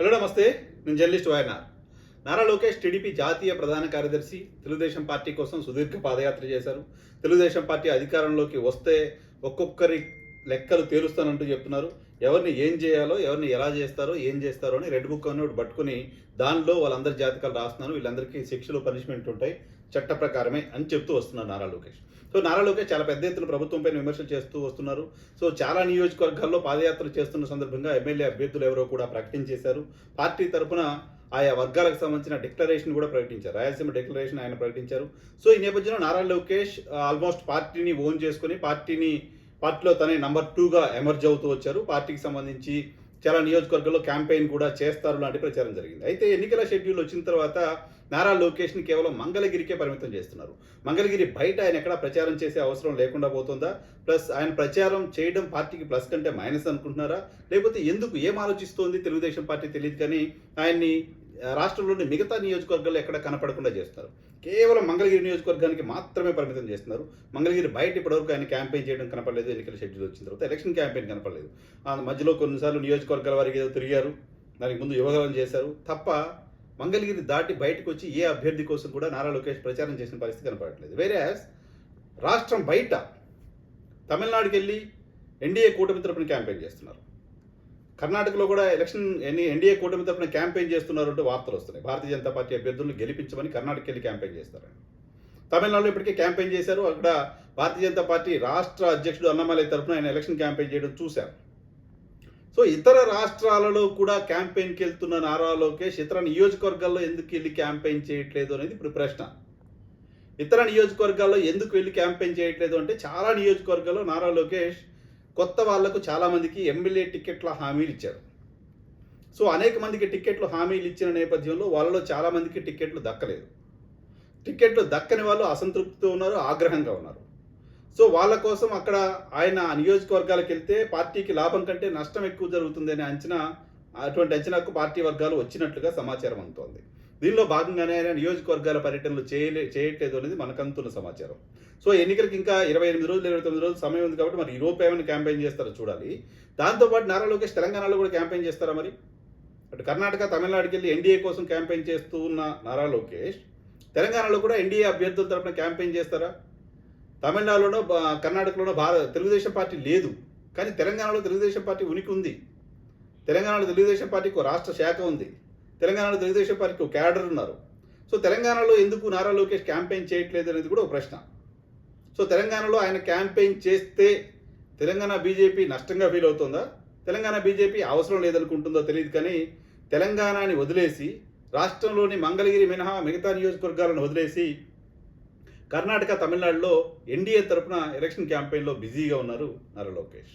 Hello నమస్తే. నేను journalist YNR Nara. Lokesh TDP జాతీయ ప్రధాన కార్యదర్శి. తెలుగుదేశం పార్టీ కోసం సుదీర్ఘ పాదయాత్ర చేశారు. తెలుగుదేశం పార్టీ అధికారంలోకి వస్తే ఒక్కొక్కరి లెక్కలు తేలుస్తానంటూ చెప్తున్నారు. ఎవరిని ఏం చేయాలో ఎవరిని ఎలా చేస్తారో ఏం చేస్తారో అని రెడ్ బుక్ అని ఒకటి పట్టుకుని దానిలో వాళ్ళందరి జాతకాలు రాస్తున్నారు వీళ్ళందరికీ శిక్షలు పనిష్మెంట్ ఉంటాయి. చట్ట ప్రకారమే అని చెప్తూ వస్తున్నారు నారా లోకేష్. సో నారా లోకేష్ చాలా పెద్ద ఎత్తున ప్రభుత్వంపై విమర్శలు చేస్తూ వస్తున్నారు. సో చాలా నియోజకవర్గాల్లో పాదయాత్ర చేస్తున్న సందర్భంగా ఎమ్మెల్యే అభ్యర్థులు ఎవరో కూడా ప్రకటించేశారు పార్టీ తరపున ఆయా వర్గాలకు సంబంధించిన డిక్లరేషన్ కూడా ప్రకటించారు. రాయలసీమ డిక్లరేషన్ ఆయన ప్రకటించారు. సో ఈ నేపథ్యంలో నారా లోకేష్ ఆల్మోస్ట్ పార్టీని ఓన్ చేసుకుని పార్టీని పార్టీలో తనే నంబర్ టూగా ఎమర్జ్ అవుతూ వచ్చారు. పార్టీకి సంబంధించి చాలా నియోజకవర్గాల్లో క్యాంపెయిన్ కూడా చేస్తారు లాంటి ప్రచారం జరిగింది. అయితే ఎన్నికల షెడ్యూల్ వచ్చిన తర్వాత నారా లోకేష్ని కేవలం మంగళగిరికే పరిమితం చేస్తున్నారు. మంగళగిరి బయట ఆయన ఎక్కడ ప్రచారం చేసే అవసరం లేకుండా పోతుందా? ప్లస్ ఆయన ప్రచారం చేయడం పార్టీకి ప్లస్ కంటే మైనస్ అనుకుంటున్నారా? లేకపోతే ఎందుకు? ఏం ఆలోచిస్తోంది? తెలుగుదేశం పార్టీ తెలియదు కానీ ఆయన్ని రాష్ట్రంలోని మిగతా నియోజకవర్గాల్లో ఎక్కడ కనపడకుండా చేస్తారు కేవలం మంగళగిరి నియోజకవర్గానికి మాత్రమే పరిమితం చేస్తున్నారు. మంగళగిరి బయట ఇప్పటివరకు ఆయన క్యాంపెయిన్ చేయడం కనపడలేదు. ఎన్నికల షెడ్యూల్ వచ్చిన తర్వాత ఎలక్షన్ క్యాంపెయిన్ కనపడలేదు. ఆ మధ్యలో కొన్నిసార్లు నియోజకవర్గాల వారికి ఏదో తిరిగారు. దానికి ముందు యువగలం చేశారు. తప్ప మంగళగిరి దాటి బయటకు వచ్చి ఏ అభ్యర్థి కోసం కూడా నారా లోకేష్ ప్రచారం చేసిన పరిస్థితి కనపడట్లేదు. వేరే రాష్ట్రం బయట తమిళనాడుకి వెళ్ళి ఎన్డీఏ కూటమి తరపున క్యాంపెయిన్ చేస్తున్నారు. కర్ణాటకలో కూడా ఎలక్షన్ ఎన్ని ఎన్డీఏ కూటమి తరపున క్యాంపెయిన్ చేస్తున్నారంటూ వార్తలు వస్తున్నాయి. భారతీయ జనతా పార్టీ అభ్యర్థులను గెలిపించమని కర్ణాటక వెళ్ళి క్యాంపెయిన్ చేస్తారని. తమిళనాడులో ఇప్పటికే క్యాంపెయిన్ చేశారు. అక్కడ భారతీయ జనతా పార్టీ రాష్ట్ర అధ్యక్షుడు అన్నమలై తరఫున ఆయన ఎలక్షన్ క్యాంపెయిన్ చేయడం చూశారు. సో ఇతర రాష్ట్రాలలో కూడా క్యాంపెయిన్కి వెళ్తున్న నారా లోకేష్ ఇతర నియోజకవర్గాల్లో ఎందుకు వెళ్ళి క్యాంపెయిన్ చేయట్లేదు అనేది ఇప్పుడు ప్రశ్న. ఇతర నియోజకవర్గాల్లో ఎందుకు వెళ్ళి క్యాంపెయిన్ చేయట్లేదు అంటే చాలా నియోజకవర్గాల్లో నారా లోకేష్ కొత్త వాళ్ళకు చాలామందికి ఎమ్మెల్యే టికెట్ల హామీలు ఇచ్చారు. సో అనేక మందికి టికెట్లు హామీలు ఇచ్చిన నేపథ్యంలో వాళ్ళలో చాలామందికి టికెట్లు దక్కలేదు. టికెట్లు దక్కని వాళ్ళు అసంతృప్తితో ఉన్నారు ఆగ్రహంగా ఉన్నారు. సో వాళ్ళ కోసం అక్కడ ఆయన నియోజకవర్గాలకు వెళ్తే పార్టీకి లాభం కంటే నష్టం ఎక్కువ జరుగుతుందనే అంచనా అటువంటి అంచనాకు పార్టీ వర్గాలు వచ్చినట్లుగా సమాచారం అందుతోంది. దీనిలో భాగంగానే ఆయన నియోజకవర్గాల పర్యటనలు చేయలే చేయట్లేదు అనేది మనకు అందుతున్న సమాచారం. సో ఎన్నికలకు ఇంకా ఇరవై ఎనిమిది రోజులు ఇరవై తొమ్మిది రోజులు సమయం ఉంది కాబట్టి మరి ఈ ఏమైనా క్యాంపెయిన్ చేస్తారో చూడాలి. దాంతోపాటు నారా లోకేష్ తెలంగాణలో కూడా క్యాంపెయిన్ చేస్తారా మరి? అటు కర్ణాటక తమిళనాడుకి వెళ్ళి ఎన్డీఏ కోసం క్యాంపెయిన్ చేస్తూ ఉన్న నారా లోకేష్ తెలంగాణలో కూడా ఎన్డీఏ అభ్యర్థుల తరఫున క్యాంపెయిన్ చేస్తారా? తమిళనాడులోనో బా- కర్ణాటకలోనో భారత తెలుగుదేశం పార్టీ లేదు. కానీ తెలంగాణలో తెలుగుదేశం పార్టీ ఉనికి ఉంది. తెలంగాణలో తెలుగుదేశం పార్టీకి ఒక రాష్ట్ర శాఖ ఉంది. తెలంగాణలో తెలుగుదేశం పార్టీకి ఒక క్యాడర్ ఉన్నారు. సో తెలంగాణలో ఎందుకు నారా లోకేష్ క్యాంపెయిన్ చేయట్లేదు అనేది కూడా ఒక ప్రశ్న. సో తెలంగాణలో ఆయన క్యాంపెయిన్ చేస్తే తెలంగాణ బీజేపీ నష్టంగా ఫీల్ అవుతుందా? తెలంగాణ బీజేపీ అవసరం లేదనుకుంటుందో తెలియదు కానీ తెలంగాణని వదిలేసి రాష్ట్రంలోని మంగళగిరి మినహా మిగతా నియోజకవర్గాలను వదిలేసి కర్ణాటక తమిళనాడులో ఎన్డీఏ తరపున ఎలక్షన్ క్యాంపెయిన్లో బిజీగా ఉన్నారు నారా లోకేష్.